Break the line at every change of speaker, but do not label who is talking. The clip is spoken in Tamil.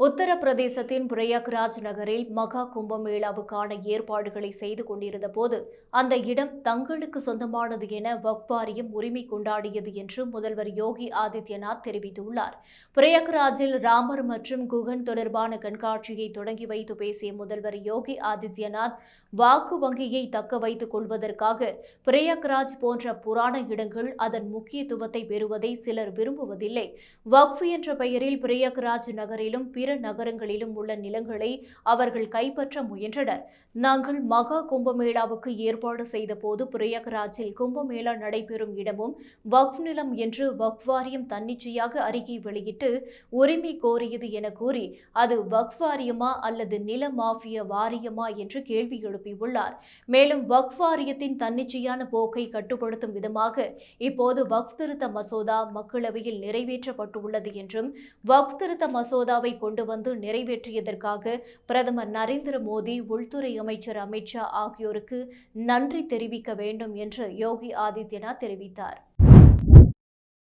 உத்தரப்பிரதேசத்தின் பிரயாக்ராஜ் நகரில் மகா கும்பமேளாவுக்கான ஏற்பாடுகளை செய்து கொண்டிருந்த போது அந்த இடம் தங்களுக்கு சொந்தமானது என வக்வாரியம் உரிமை கொண்டாடியது என்று முதல்வர் யோகி ஆதித்யநாத் தெரிவித்துள்ளார். பிரயாக்ராஜில் ராமர் மற்றும் குகன் தொடர்பான கண்காட்சியை தொடங்கி வைத்து பேசிய முதல்வர் யோகி ஆதித்யநாத் வாக்கு வங்கியை தக்க வைத்துக் கொள்வதற்காக பிரயாக்ராஜ் போன்ற புராண இடங்கள் அதன் முக்கியத்துவத்தை பெறுவதை சிலர் விரும்புவதில்லை. வக்ஃப் என்ற பெயரில் பிரயாக்ராஜ் நகரிலும் இரு நகரங்களிலும் உள்ள நிலங்களை அவர்கள் கைப்பற்ற முயன்றனர். நாங்கள் மகா கும்பமேளாவுக்கு ஏற்பாடு செய்தபோது பிரயாகராஜில் கும்பமேளா நடைபெறும் இடமும் வக்ஃப் நிலம் என்று வக்ஃப் வாரியம் தன்னிச்சையாக அறிக்கை வெளியிட்டு உரிமை கோரியது என கூறி அது வக்ஃப் வாரியமா அல்லது நில மாஃபிய வாரியமா என்று கேள்வி எழுப்பியுள்ளார். மேலும் வக்ஃப் வாரியத்தின் தன்னிச்சையான போக்கை கட்டுப்படுத்தும் விதமாக இப்போது வக்ஃப் திருத்த மசோதா மக்களவையில் நிறைவேற்றப்பட்டுள்ளது என்றும் வக்ஃப் திருத்த மசோதாவை கொண்டு கொண்டு வந்து நிறைவேற்றியதற்காக பிரதமர் நரேந்திர மோடி உள்துறை அமைச்சர் அமித்ஷா ஆகியோருக்கு நன்றி தெரிவிக்க வேண்டும் என்று யோகி ஆதித்யநாத் தெரிவித்தார்.